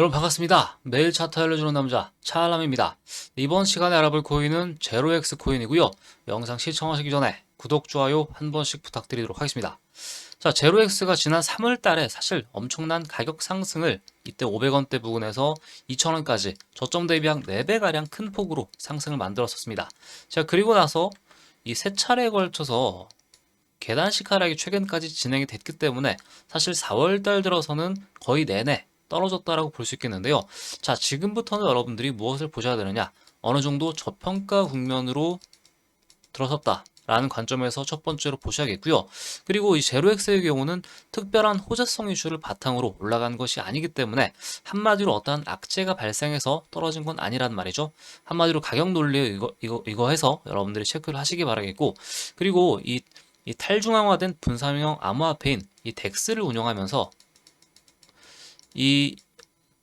여러분 반갑습니다. 매일 차트 알려주는 남자 차알람입니다. 이번 시간에 알아볼 코인은 제로엑스 코인이고요. 영상 시청하시기 전에 구독, 좋아요 한 번씩 부탁드리도록 하겠습니다. 자, 제로엑스가 지난 3월 달에 사실 엄청난 가격 상승을 이때 500원대 부근에서 2,000원까지 저점 대비 한 4배가량 큰 폭으로 상승을 만들었었습니다. 자, 그리고 나서 이 세 차례에 걸쳐서 계단식 하락이 최근까지 진행이 됐기 때문에 사실 4월 달 들어서는 거의 내내 떨어졌다라고 볼 수 있겠는데요. 자, 지금부터는 여러분들이 무엇을 보셔야 되느냐? 어느 정도 저평가 국면으로 들어섰다. 라는 관점에서 첫 번째로 보셔야겠고요. 그리고 이 제로엑스의 경우는 특별한 호재성 이슈를 바탕으로 올라간 것이 아니기 때문에 한마디로 어떠한 악재가 발생해서 떨어진 건 아니란 말이죠. 한마디로 가격 논리에 이거, 이거, 이거 해서 여러분들이 체크를 하시기 바라겠고, 그리고 이, 이 탈중앙화된 분산형 암호화폐인 이 덱스를 운영하면서 이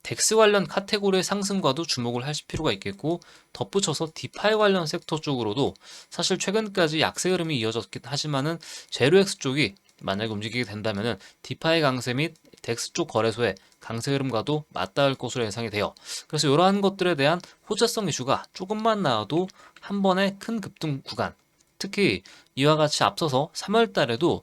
덱스 관련 카테고리의 상승과도 주목을 하실 필요가 있겠고 덧붙여서 디파이 관련 섹터 쪽으로도 사실 최근까지 약세 흐름이 이어졌긴 하지만은 제로엑스 쪽이 만약에 움직이게 된다면은 디파이 강세 및 덱스 쪽 거래소의 강세 흐름과도 맞닿을 것으로 예상이 돼요. 그래서 이러한 것들에 대한 호재성 이슈가 조금만 나와도 한 번에 큰 급등 구간 특히 이와 같이 앞서서 3월 달에도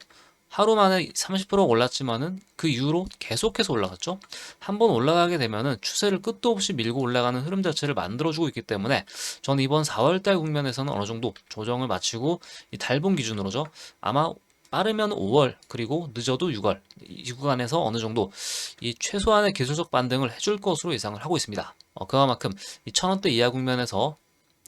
하루 만에 30% 올랐지만은 그 이후로 계속해서 올라갔죠. 한번 올라가게 되면은 추세를 끝도 없이 밀고 올라가는 흐름 자체를 만들어주고 있기 때문에 저는 이번 4월달 국면에서는 어느 정도 조정을 마치고 이 달봉 기준으로죠. 아마 빠르면 5월 그리고 늦어도 6월 이 구간에서 어느 정도 이 최소한의 기술적 반등을 해줄 것으로 예상을 하고 있습니다. 어, 그만큼 이 천원대 이하 국면에서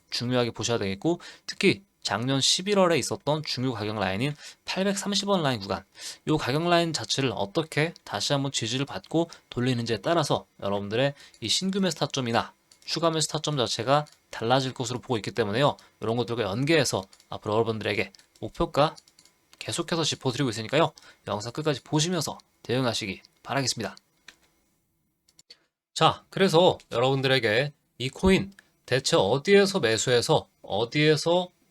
중요하게 보셔야 되겠고 특히 작년 11월에 있었던 중요 가격 라인인 830원 라인 구간. 이 가격 라인 자체를 어떻게 다시 한번 지지를 받고 돌리는지에 따라서 여러분들의 이 신규 매수 타점이나 추가 매수 타점 자체가 달라질 것으로 보고 있기 때문에요. 이런 것들과 연계해서 앞으로 여러분들에게 목표가 계속해서 짚어드리고 있으니까요. 영상 끝까지 보시면서 대응하시기 바라겠습니다. 자 그래서 여러분들에게 이 코인 대체 어디에서 매수해서 어디에서